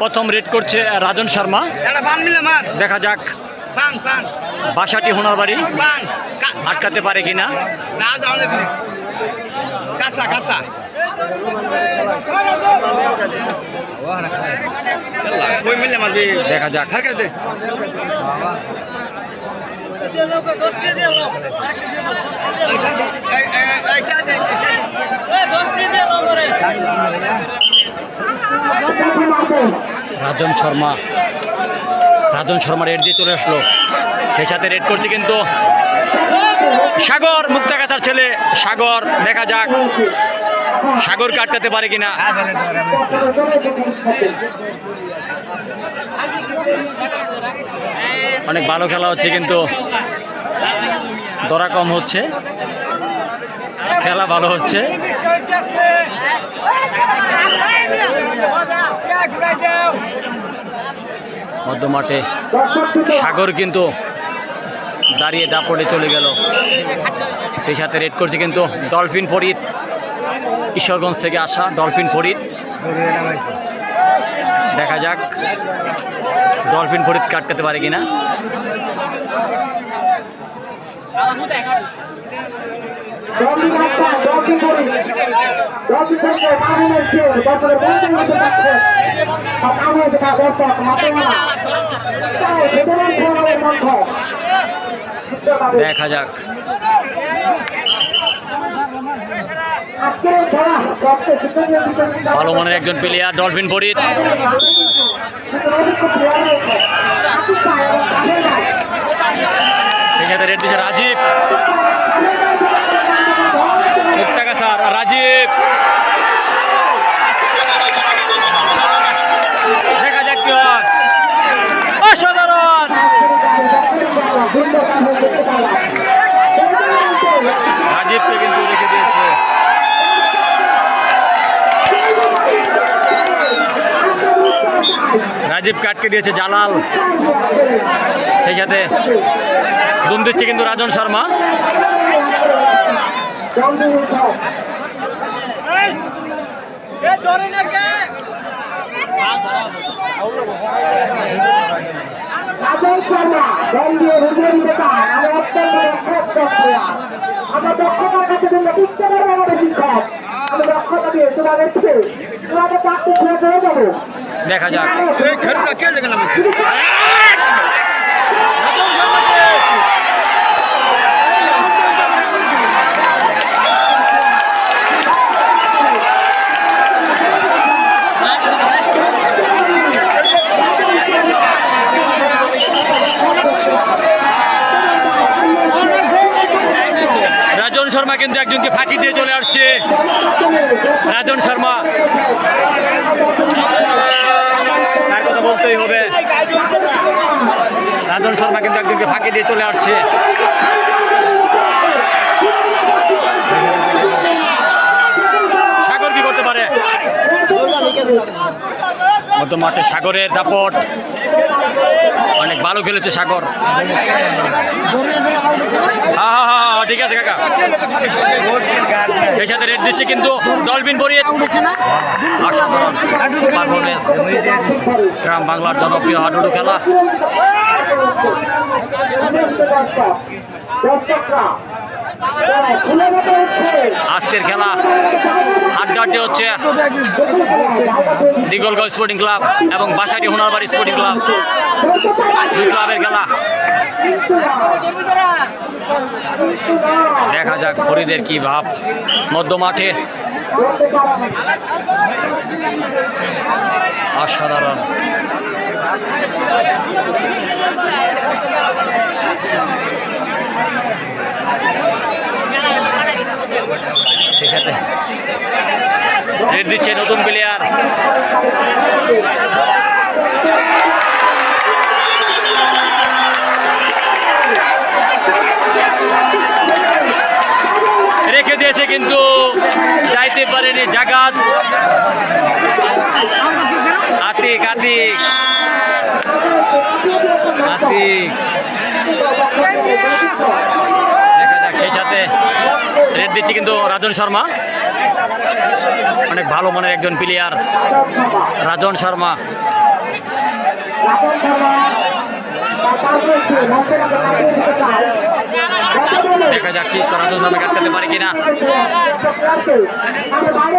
প্রথম রেড করছে রাজন শর্মা দেখা যাক বাসাটি হোনার বাড়ি আটকাতে পারে কিনা মিলে মারবি দেখা যাক ঢাকা রাজন শর্মা। রাজন শর্মা রেড দিয়ে চলে আসলো। সেই সাথে রেড করছে কিন্তু সাগর, মুক্তাগাছার ছেলে সাগর। দেখা যাক সাগর আটকাতে পারে কিনা। অনেক ভালো খেলা হচ্ছে কিন্তু দরা কম হচ্ছে। খেলা ভালো হচ্ছে। মধ্য মাঠে সাগর কিন্তু দাঁড়িয়ে দাপটে চলে গেল। সেই সাথে রেড করছে কিন্তু ডলফিন ফরিদ। ঈশ্বরগঞ্জ থেকে আসা ডলফিন ফরিদ। দেখা যাক ডলফিন ফরিদ কাটকাতে পারে কিনা। দক্ষিণ রাস্তা করি থেকে শের বছরে বন্ধু হতে পারছে আমার যেটা দর্শক মাতে মানা তাই ভেতরের খেলার মন্থ দেখা যাক। ভালো মনের একজন প্লেয়ার ডলফিন ফরিদ সেই সাথে রেড দিচ্ছে রাজীব মুক্তাগাছার রাজীব দেখা যাক কি হয় অসাধারণ রাজীবকে কিন্তু রেখে দিয়েছে রাজীব কাটকে দিয়েছে জালাল। সেই সাথে দুম দিচ্ছে কিন্তু রাজন শর্মা। আমরা দক্ষতার কাছে আমাদের শিক্ষক। আমি দক্ষতা দিয়ে তোমাদেরকে তোমাদের চাকরি ছেড়ে চলে যাব। দেখা যাক। এই ঘরটা কে দেখলাম রাজন শর্মা কিন্তু একজনকে ফাঁকি দিয়ে চলে আসছে। রাজন শর্মা। তার কথা বলতেই হবে। রাজন শর্মা কিন্তু একজনকে ফাঁকি দিয়ে চলে আসছে সাগর কি করতে পারে মধ্য মাঠে সাগরের দাপট। অনেক ভালো খেলেছে সাগর। হ্যাঁ হ্যাঁ ঠিক আছে কাকা। সেই সাথে রেড দিচ্ছে কিন্তু ডলবিন পারফরমেন্স গ্রাম বাংলার জনপ্রিয় হাডুডু খেলা। আজকের খেলা হাড্ডাহাড্ডি হচ্ছে দিগলগঞ্জ স্পোর্টিং ক্লাব এবং বাসাটি হুনারবাড়ি স্পোর্টিং ক্লাব। দুই ক্লাবের খেলা। দেখা যাক ফরিদের কি ভাব। মধ্য মাঠে অসাধারণ সেই সাথে রেড দিচ্ছে নতুন প্লেয়ার রেখে দিয়েছে কিন্তু যাইতে পারেনি জাগাত। আতিক আতিক। আতিক। দেখা যাক সেই সাথে। রেড দিচ্ছে কিন্তু রাজন শর্মা। অনেক ভালো মনের একজন প্লেয়ার রাজন শর্মা দেখা যাক কি রাজন শর্মা কাটতে পারে কিনা আমি বাইরে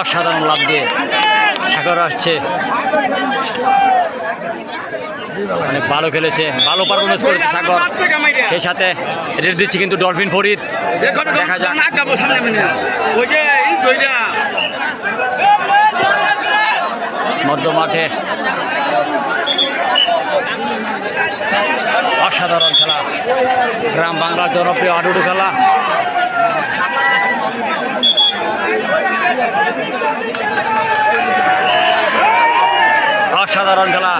অসাধারণ লাভ দিয়ে সাগর আসছে। অনেক ভালো খেলেছে ভালো পারফরমেন্স করেছে সাগর। সেই সাথে রেট দিচ্ছে কিন্তু ডলফিন ফরিদ। দেখা যাক। মধ্য মাঠে। অসাধারণ খেলা। গ্রাম বাংলার জনপ্রিয় আডুডু খেলা। অসাধারণ খেলা,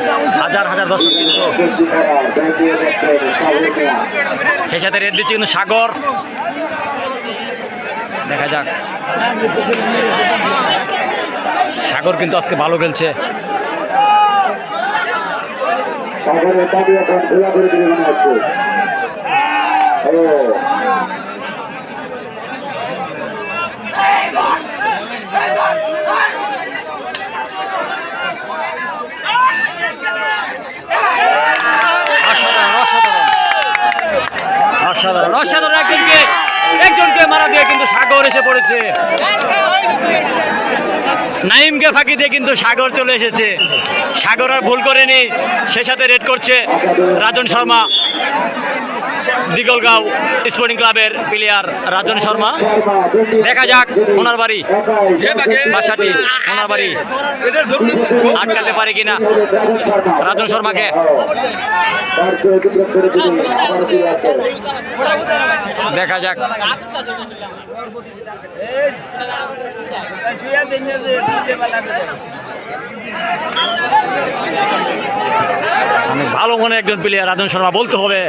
হাজার হাজার দর্শক কিন্তু সেই সাথে রেড দিচ্ছে কিন্তু সাগর। দেখা যাক। সাগর কিন্তু আজকে ভালো খেলছে। সাগরের দাবি এখন খোলা করে দিবে মনে হচ্ছে ও অসাধারণ অসাধারণ অসাধারণ একজনকে একজনকে মারা দিয়ে কিন্তু সাগর এসে পড়েছে। নাইমকে ফাঁকি দিয়ে কিন্তু সাগর চলে এসেছে। সাগর আর ভুল করেনি, সে সাথে রেড করছে রাজন শর্মা। দিগলগাঁও স্পোর্টিং ক্লাবের প্লেয়ার রাজন শর্মা। দেখা যাক ওনার বাড়ি। বাসাটি ওনার বাড়ি আটকাতে পারে কিনা রাজন শর্মাকে। দেখা যাক। ভালো মনে একজন প্লেয়ার রাজন শর্মা বলতে হবে।